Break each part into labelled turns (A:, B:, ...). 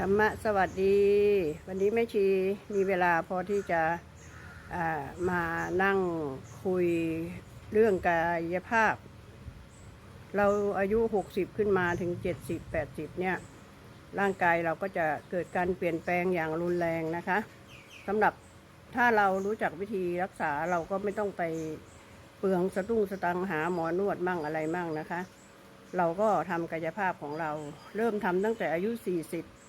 A: ธรรมะสวัสดี วันนี้แม่ชีมีเวลาพอที่จะามานั่งคุยเรื่องกายภาพ เราอายุ 60 ขึ้นมาถึง 70 80 เนี่ย ร่างกายเราก็จะเกิดการเปลี่ยนแปลงอย่างรุนแรงนะคะสำหรับถ้าเรารู้จักวิธีรักษาเราก็ไม่ต้องไปเปลืองสตุ้งสตังหาหมอนวดมั่งอะไรมั่งนะคะ เราก็ทำกายภาพของเราเริ่มทำตั้งแต่อายุ 40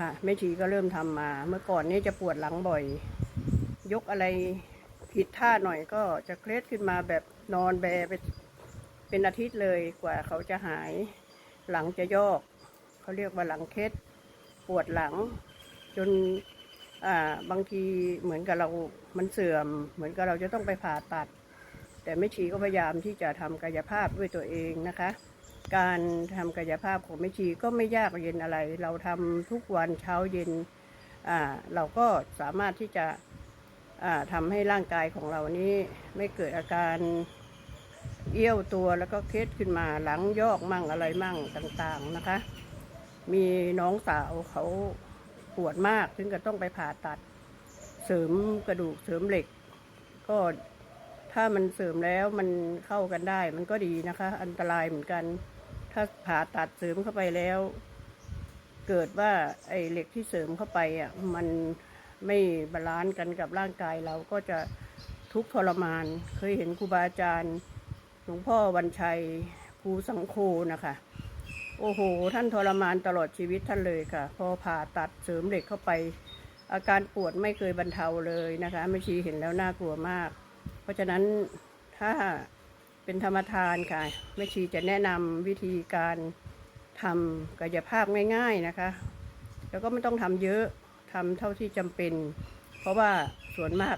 A: ค่ะแม่ชีก็เริ่มทำมา เมื่อก่อนนี้จะปวดหลังบ่อย ยกอะไรผิดท่าหน่อยก็จะเคล็ดขึ้นมาแบบนอนแบไปเป็นอาทิตย์เลยกว่าเขาจะหาย หลังจะยอกเขาเรียกว่าหลังเคล็ดปวดหลัง จนอ่าบางทีเหมือนกับเรา มันเสื่อม เหมือนกับเราจะต้องไปผ่าตัด แต่แม่ชีก็พยายามที่จะทำกายภาพด้วยตัวเองนะคะ การทำกายภาพของแม่ชีก็ไม่ยากเย็นอะไร เราทำทุกวันเช้าเย็นอ่าเราก็สามารถที่จะอ่าทำให้ร่างกายของเรานี้ไม่เกิดอาการเอี้ยวตัวแล้วก็เคล็ดขึ้นมาหลังยอกมั่งอะไรมั่งต่างๆนะคะ มีน้องสาวเขาปวดมากถึงกับต้องไปผ่าตัด เสริมกระดูกเสริมเหล็ก ก็ถ้ามันเสริมแล้วมันเข้ากันได้ มันก็ดีนะคะ อันตรายเหมือนกัน ถ้าผ่าตัดเสริมเข้าไปแล้ว เกิดว่าไอ้เหล็กที่เสริมเข้าไปอะมันไม่บาลานซ์กันกับร่างกายเราก็จะทุกข์ทรมาน เคยเห็นครูบาอาจารย์หลวงพ่อวันชัยภูสังโคนะคะ โอ้โห ท่านทรมานตลอดชีวิตท่านเลยค่ะ พอผ่าตัดเสริมเหล็กเข้าไป อาการปวดไม่เคยบรรเทาเลยนะคะไม่ชีเห็นแล้วน่ากลัวมาก เพราะฉะนั้นถ้า เป็นธรรมทานค่ะแม่ชีจะแนะนำวิธีการทำกายภาพง่าย ๆนะคะ แล้วก็ไม่ต้องทำเยอะทำเท่าที่จำเป็น เพราะว่าส่วนมาก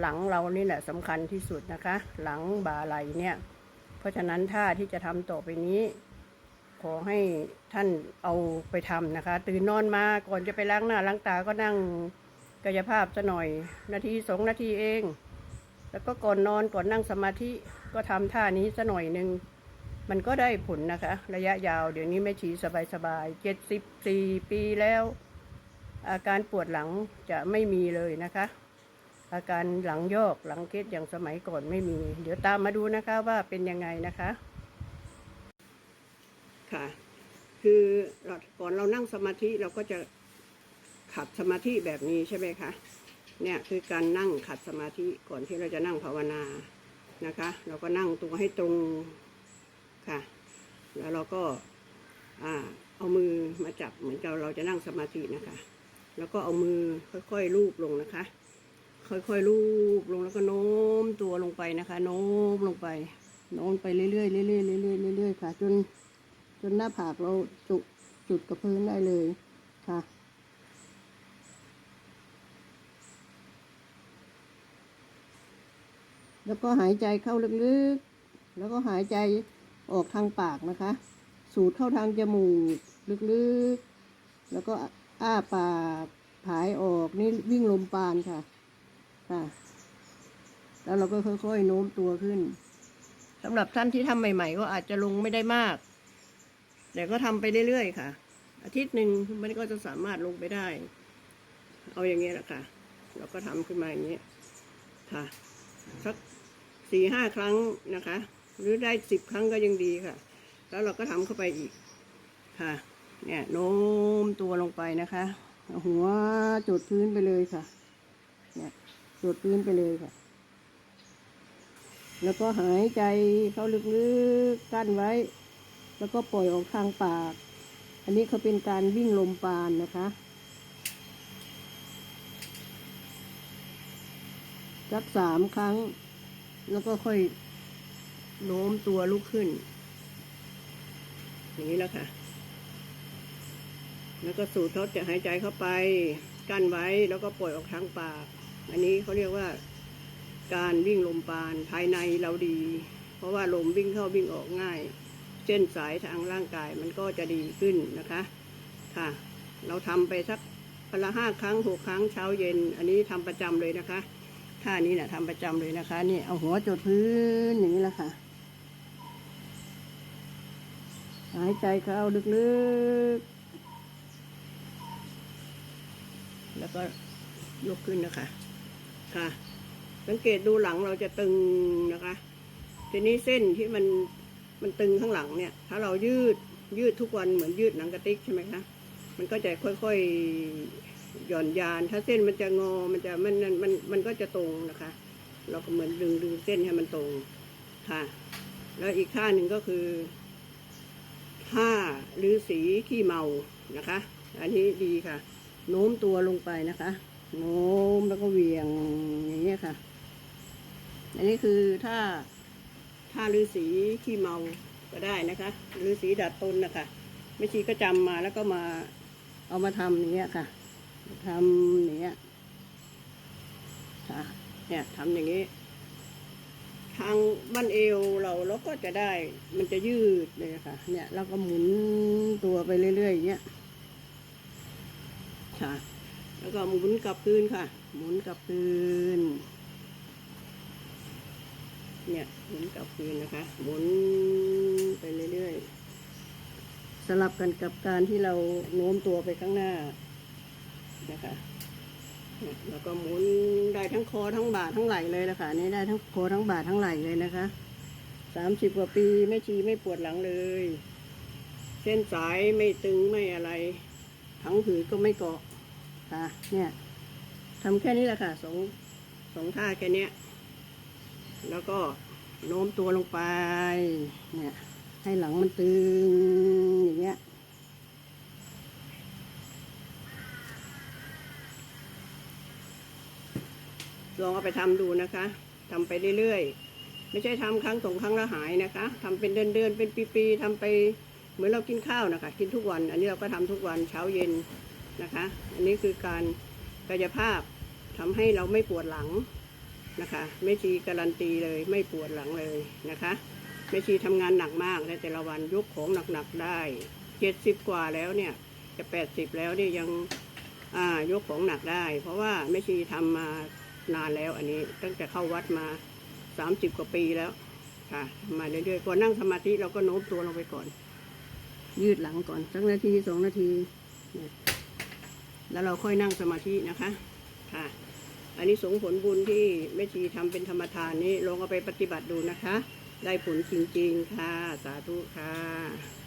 A: หลังเรานี่แหละสำคัญที่สุดนะคะ หลังบ่าไหลเนี่ย เพราะฉะนั้นท่าที่จะทำต่อไปนี้ ขอให้ท่านเอาไปทำนะคะ ตื่นนอนมาก่อนจะไปล้างหน้าล้างตาก็นั่งกายภาพจะหน่อย นาทีสองนาทีเอง แล้วก็ก่อนนอนก่อนนั่งสมาธิ ก็ทำท่านี้สัหน่อยหนึ่งมันก็ได้ผลนะคะ ระยะยาวเดี๋ยวนี้ไม่ชีสบายสบายเจ็ดสิบสี่ปีแล้ว อาการปวดหลังจะไม่มีเลยนะคะ อาการหลังโยกหลังเคล็ดอย่างสมัยก่อนไม่มี เดี๋ยวตามมาดูนะคะว่าเป็นยังไงนะคะค่ะคือก่อนเรานั่งสมาธิเราก็จะขัดสมาธิแบบนี้ใช่ไหมคะเนี่ยคือการนั่งขัดสมาธิก่อนที่เราจะนั่งภาวนา นะคะ เราก็นั่งตัวให้ตรงค่ะ แล้วเราก็เอามือมาจับเหมือนกับเราจะนั่งสมาธินะคะ แล้วก็เอามือค่อยๆลูบลงนะคะ ค่อยๆลูบลงแล้วก็โน้มตัวลงไปนะคะ โน้มลงไป โน้มไปเรื่อยๆเรื่อยๆเรื่อยๆเรื่อยๆค่ะ จนจนหน้าผากเราจุจุดกับพื้นได้เลยค่ะ แล้วก็หายใจเข้าลึกๆ แล้วก็หายใจออกทางปากนะคะ สูดเข้าทางจมูกลึกๆ แล้วก็อ้าปากผายออกนี่วิ่งลมปานค่ะ ค่ะ แล้วเราก็ค่อยๆโน้มตัวขึ้นสำหรับท่านที่ทำใหม่ ๆ ก็อาจจะลงไม่ได้มาก แต่ก็ทำไปเรื่อยๆค่ะ อาทิตย์หนึ่งมันก็จะสามารถลงไปได้ เอาอย่างเงี้ยแหละค่ะ เราก็ทำขึ้นมาอย่างเงี้ยค่ะ สักสี่ห้าครั้งนะคะ หรือได้สิบครั้งก็ยังดีค่ะ แล้วเราก็ทำเข้าไปอีกค่ะ เนี่ยโน้มตัวลงไปนะคะ หัวจุดพื้นไปเลยค่ะ เนี่ยจุดพื้นไปเลยค่ะ แล้วก็หายใจเข้าลึกๆกั้นไว้ แล้วก็ปล่อยออกทางปาก อันนี้เขาเป็นการวิ่งลมปานนะคะ สักสามครั้ง แล้วก็ค่อยโน้มตัวลุกขึ้น อย่างนี้แล้วค่ะ แล้วก็สูดเขาจะหายใจเข้าไป กั้นไว้แล้วก็ปล่อยออกทางปาก อันนี้เขาเรียกว่า การวิ่งลมปานภายในเราดี เพราะว่าลมวิ่งเข้าวิ่งออกง่าย เส้นสายทางร่างกายมันก็จะดีขึ้นนะคะ ค่ะ เราทำไปสักวันละห้าครั้งหกครั้งเช้าเย็น อันนี้ทำประจำเลยนะคะ ท่านี้นะทำประจำเลยนะคะนี่เอาหัวจดพื้นอย่างนี้แหละค่ะ หายใจเข้าลึกๆ แล้วก็ยกขึ้นนะคะ ค่ะ สังเกตดูหลังเราจะตึงนะคะ ทีนี้เส้นที่มันมันตึงข้างหลังเนี่ย ถ้าเรายืดยืดทุกวันเหมือนยืดหนังกระติกใช่ไหมคะ มันก็จะค่อยๆ หย่อนยาน ถ้าเส้นมันจะงอมันจะมันมันมันมันก็จะตรงนะคะ เราก็เหมือนดึงดึงเส้นให้มันตรงค่ะ แล้วอีกท่าหนึ่งก็คือท่าฤาษีขี้เมานะคะ อันนี้ดีค่ะ โน้มตัวลงไปนะคะ โน้มแล้วก็เวียงอย่างเงี้ยค่ะ อันนี้คือท่าท่าฤาษีขี้เมาก็ได้นะคะฤาษีดัดตนนะคะไม่ชีก็จำมาแล้วก็มาเอามาทำอย่างเงี้ยค่ะ ทำอย่างเงี้ยค่ะเนี่ยทำอย่างนี้ ทางบั้นเอวเราเราก็จะได้ มันจะยืดเลยค่ะ เนี่ยเราก็หมุนตัวไปเรื่อยๆอย่างเงี้ยค่ะ แล้วก็หมุนกลับคืนค่ะ หมุนกลับคืนเนี่ยหมุนกลับคืนนะคะ หมุนไปเรื่อยๆสลับกันกับการที่เราโน้มตัวไปข้างหน้า นะคะแล้วก็หมุนได้ทั้งคอทั้งบาททั้งไหลเลยนะคะนี่ได้ทั้งคอทั้งบาททั้งไหลเลยนะคะสามสิบกว่าปีไม่ชีไม่ปวดหลังเลย เส้นสายไม่ตึงไม่อะไรทั้งผืดก็ไม่เกาะค่ะ เนี่ยทำแค่นี้แหละค่ะสองสองท่าแค่นี้แล้วก็โน้มตัวลงไป เนี่ย ให้หลังมันตึงอย่างเงี้ย ลองเอาไปทำดูนะคะทำไปเรื่อยๆ ไม่ใช่ทำครั้งสองครั้งล้วหายนะคะทำเป็นเดือนๆ เป็นปีๆทำไปเหมือนเรากินข้าวนะคะ กินทุกวัน อันนี้เราก็ทำทุกวันเช้าเย็นนะคะ อันนี้คือการกายภาพทำให้เราไม่ปวดหลังนะคะแม่ชีการันตีเลยไม่ปวดหลังเลยนะคะแม่ชีทำงานหนักมากในแต่ละวันยกของหนักๆได้เจ็ดสิบกว่าแล้วเนี่ยจะแปดสิบแล้วเนี่ยยังอ่ายกของหนักได้ เพราะว่าแม่ชีทำมา นานแล้วอันนี้ตั้งแต่เข้าวัดมาสามสิบกว่าปีแล้วค่ะมาเรื่อยๆก่อนนั่งสมาธิเราก็โน้มตัวลงไปก่อน ยืดหลังก่อนสักนาทีสองนาทีเนี่ยแล้วเราค่อยนั่งสมาธินะคะค่ะ อันนี้สงผลบุญที่แม่ชีทำเป็นธรรมทานนี้ลองเอาไปปฏิบัติดูนะคะ ได้ผลจริงๆค่ะ สาธุค่ะ